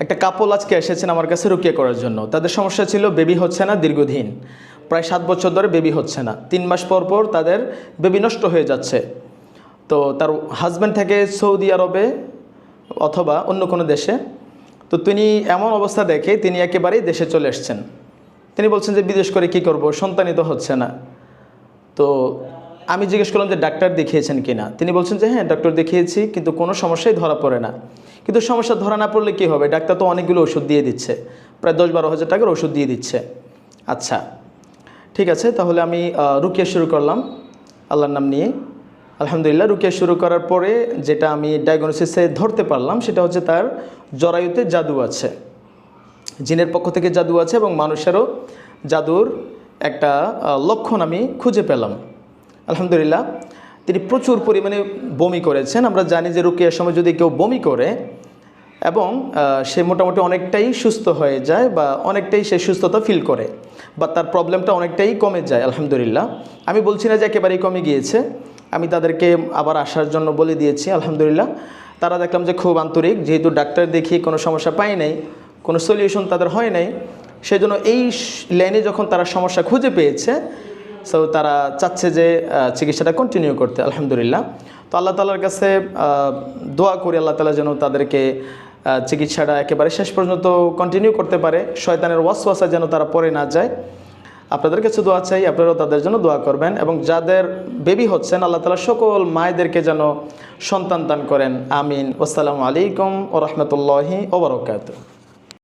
একটা কাপল আজকে এসেছেন আমার কাছে রুকিয়ে করার জন্য। তাদের সমস্যা ছিল বেবি হচ্ছে না দীর্ঘদিন। প্রায় সাত বছর ধরে বেবি হচ্ছে না। তিন মাস পর পর তাদের বেবি নষ্ট হয়ে যাচ্ছে। তো তার হাজব্যান্ড থাকে সৌদি আরবে অথবা অন্য কোনো দেশে। তো তিনি এমন অবস্থা দেখে তিনি একেবারেই দেশে চলে এসছেন। তিনি বলছেন যে, বিদেশ করে কি করব? সন্তানিত হচ্ছে না। তো আমি জিজ্ঞেস করলাম যে ডাক্তার দেখিয়েছেন কিনা? তিনি বলছেন যে হ্যাঁ ডাক্তার দেখিয়েছি, কিন্তু কোনো সমস্যাই ধরা পড়ে না। কিন্তু সমস্যা ধরা না পড়লে কী হবে? ডাক্তার তো অনেকগুলো ওষুধ দিয়ে দিচ্ছে। প্রায় দশ বারো হাজার টাকার ওষুধ দিয়ে দিচ্ছে। আচ্ছা ঠিক আছে, তাহলে আমি রুকিয়া শুরু করলাম। আল্লাহর নাম নিয়ে। আলহামদুলিল্লাহ, রুকিয়া শুরু করার পরে যেটা আমি ডায়াগনোসিসে ধরতে পারলাম, সেটা হচ্ছে তার জরায়ুতে জাদু আছে। জিনের পক্ষ থেকে জাদু আছে এবং মানুষেরও জাদুর একটা লক্ষণ আমি খুঁজে পেলাম। আলহামদুলিল্লাহ, তিনি প্রচুর পরিমাণে বমি করেছেন। আমরা জানি যে রুকিয়ার সময় যদি কেউ বমি করে এবং সে মোটামুটি অনেকটাই সুস্থ হয়ে যায় বা অনেকটাই সে সুস্থতা ফিল করে, বা তার প্রবলেমটা অনেকটাই কমে যায়, আলহামদুলিল্লাহ। আমি বলছি না যে একেবারেই কমে গিয়েছে, আমি তাদেরকে আবার আসার জন্য বলে দিয়েছি, আলহামদুলিল্লাহ। তারা দেখলাম যে খুব আন্তরিক, যেহেতু ডাক্তার দেখিয়ে কোনো সমস্যা পায় নাই, কোনো সলিউশন তাদের হয় নাই সেই জন্য এই লাইনে যখন তারা সমস্যা খুঁজে পেয়েছে সো তারা চাচ্ছে যে চিকিৎসাটা কন্টিনিউ করতে, আলহামদুলিল্লাহ। তো আল্লাহ তালার কাছে দোয়া করি আল্লাহ তালা যেন তাদেরকে চিকিৎসাটা একেবারে শেষ পর্যন্ত কন্টিনিউ করতে পারে। শয়তানের ওয়াসওয়াসা যেন তারা পরে না যায়। আপনাদের কাছে দোয়া চাই, আপনারাও তাদের জন্য দোয়া করবেন এবং যাদের বেবি হচ্ছেন, আল্লাহ তালা সকল মায়েদেরকে যেন সন্তান দান করেন। আমিন। আসসালামু আলাইকুম ও রহমতুল্লাহি ওবরকাত